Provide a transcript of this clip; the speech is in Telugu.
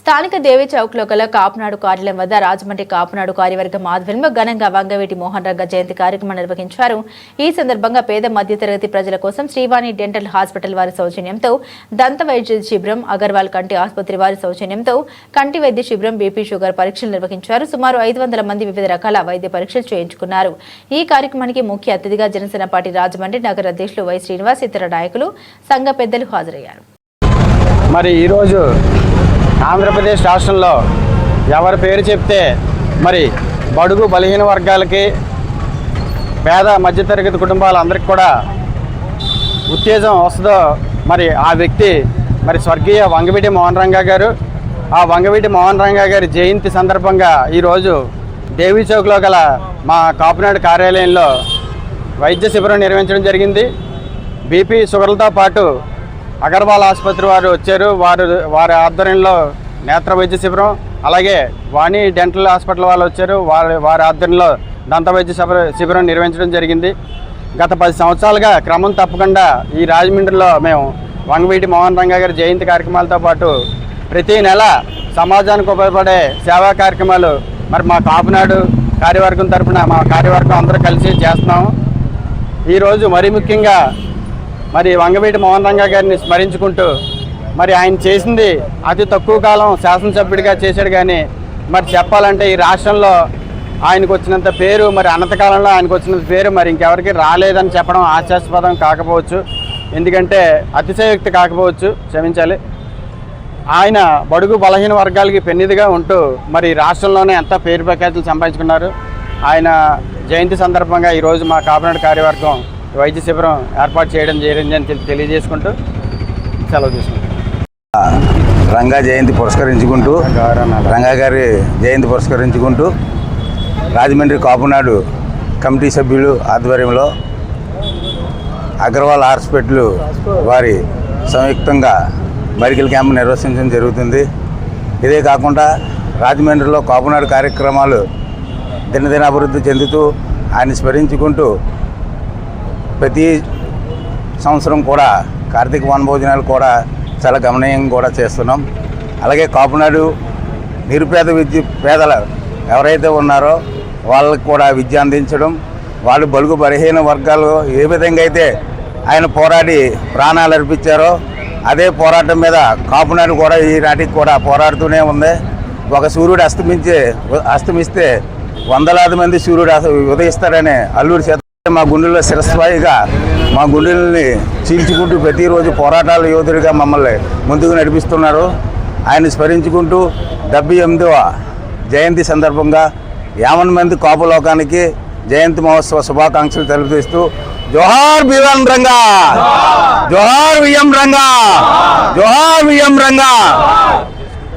స్థానిక దేవి చౌక్లో గల కాపునాడు కార్యాలయం వద్ద రాజమండ్రి కాపునాడు కార్యవర్గం ఆధ్వర్యంలో ఘనంగా వంగవీటి మోహన్ రంగ జయంతి కార్యక్రమం నిర్వహించారు. ఈ సందర్భంగా పేద మధ్యతరగతి ప్రజల కోసం శ్రీవాణి డెంటల్ హాస్పిటల్ వారి సౌజన్యంతో దంత వైద్య శిబిరం అగర్వాల్ కంటి ఆసుపత్రి వారి సౌజన్యంతో కంటి వైద్య శిబిరం బీపీ షుగర్ పరీక్షలు నిర్వహించారు. సుమారు ఐదు వందల మంది వివిధ రకాల వైద్య పరీక్షలు చేయించుకున్నారు. ఈ కార్యక్రమానికి ముఖ్య అతిథిగా జనసేన పార్టీ రాజమండ్రి నగర అధ్యక్షులు వై శ్రీనివాస్ ఇతర నాయకులు సంఘ పెద్దలు హాజరయ్యారు. మరి ఈరోజు ఆంధ్రప్రదేశ్ రాష్ట్రంలో ఎవరి పేరు చెప్తే మరి బడుగు బలహీన వర్గాలకి పేద మధ్యతరగతి కుటుంబాలందరికీ కూడా ఉత్తేజం వస్తుందో మరి ఆ వ్యక్తి మరి స్వర్గీయ వంగవీటి మోహన్ రంగా గారు. ఆ వంగవీటి మోహన్ రంగా గారి జయంతి సందర్భంగా ఈరోజు దేవీ చౌక్లో గల మా కాపునాడు కార్యాలయంలో వైద్య శిబిరం నిర్వహించడం జరిగింది. బీపీ షుగర్లతో పాటు అగర్వాల్ ఆసుపత్రి వారు వచ్చారు. వారు వారి ఆధ్వర్యంలో నేత్ర వైద్య శిబిరం అలాగే వాణి డెంటల్ హాస్పిటల్ వాళ్ళు వచ్చారు. వారి వారి ఆధ్వర్యంలో దంత వైద్య శిబిర- శిబిరం నిర్వహించడం జరిగింది. గత పది సంవత్సరాలుగా క్రమం తప్పకుండా ఈ రాజమండ్రిలో మేము వంగవీటి మోహన్ రంగా గారి జయంతి కార్యక్రమాలతో పాటు ప్రతి నెల సమాజానికి ఉపయోగపడే సేవా కార్యక్రమాలు మరి మా కాపునాడు కార్యవర్గం తరపున మా కార్యవర్గం అందరూ కలిసి చేస్తున్నాము. ఈరోజు మరీ ముఖ్యంగా మరి వంగవీటి మోహన్ రంగా గారిని స్మరించుకుంటూ మరి ఆయన చేసింది అతి తక్కువ కాలం శాసనసభ్యుడిగా చేశాడు కానీ మరి చెప్పాలంటే ఈ రాష్ట్రంలో ఆయనకు వచ్చినంత పేరు మరి అనంతకాలంలో ఆయనకు వచ్చినంత పేరు మరి ఇంకెవరికి రాలేదని చెప్పడం ఆశాస్పదం కాకపోవచ్చు. ఎందుకంటే అతిశయోక్తి కాకపోవచ్చు. క్షమించాలి. ఆయన బడుగు బలహీన వర్గాలకి పెన్నిదిగా ఉంటూ మరి రాష్ట్రంలోనే ఎంత పేరు ప్రఖ్యాతులు సంపాదించుకున్నారు. ఆయన జయంతి సందర్భంగా ఈరోజు మా కాకినాడ కార్యవర్గం వైద్య శిబిరం ఏర్పాటు చేయడం జరిగిందని తెలి- తెలియజేసుకుంటూ సెలవు తీసుకుంటాం. రంగా జయంతి పురస్కరించుకుంటూ రంగా గారి జయంతి పురస్కరించుకుంటూ రాజమండ్రి కాపునాడు కమిటీ సభ్యులు ఆధ్వర్యంలో అగర్వాల్ హాస్పిటల్ వారి సంయుక్తంగా మెడికల్ క్యాంప్ నిర్వహించడం జరుగుతుంది. ఇదే కాకుండా రాజమండ్రిలో కాపునాడు కార్యక్రమాలు దినదిన అభివృద్ధి చెందుతూ ఆయన స్మరించుకుంటూ ప్రతి సంవత్సరం కూడా కార్తీక వనభోజనాలు కూడా చాలా గమనీయంగా కూడా చేస్తున్నాం. అలాగే కాపునాడు నిరుపేద విద్య పేదలు ఎవరైతే ఉన్నారో వాళ్ళకి కూడా విద్య అందించడం వాళ్ళు బలుగు బలహీన వర్గాలు ఏ విధంగా అయితే ఆయన పోరాడి ప్రాణాలు అర్పించారో అదే పోరాటం మీద కాపునాడు కూడా ఈనాటికి కూడా పోరాడుతూనే ఉంది. ఒక సూర్యుడు అస్తమించే అస్తమిస్తే వందలాది మంది సూర్యుడు అస- అల్లూరు అల్లూరి మా గుండెల్లో శిరస్వాయిగా మా గుండెల్ని చీల్చుకుంటూ ప్రతిరోజు పోరాటాల యోధుడిగా మమ్మల్ని ముందుకు నడిపిస్తున్నారు. ఆయన స్మరించుకుంటూ డెబ్బై ఎనిమిదవ జయంతి సందర్భంగా యావన్ మంది కాపులోకానికి జయంతి మహోత్సవ శుభాకాంక్షలు తెలుపుతూ జోహార్ బివన్ రంగా జోహార్ విఎం రంగా జోహార్ విఎం రంగా.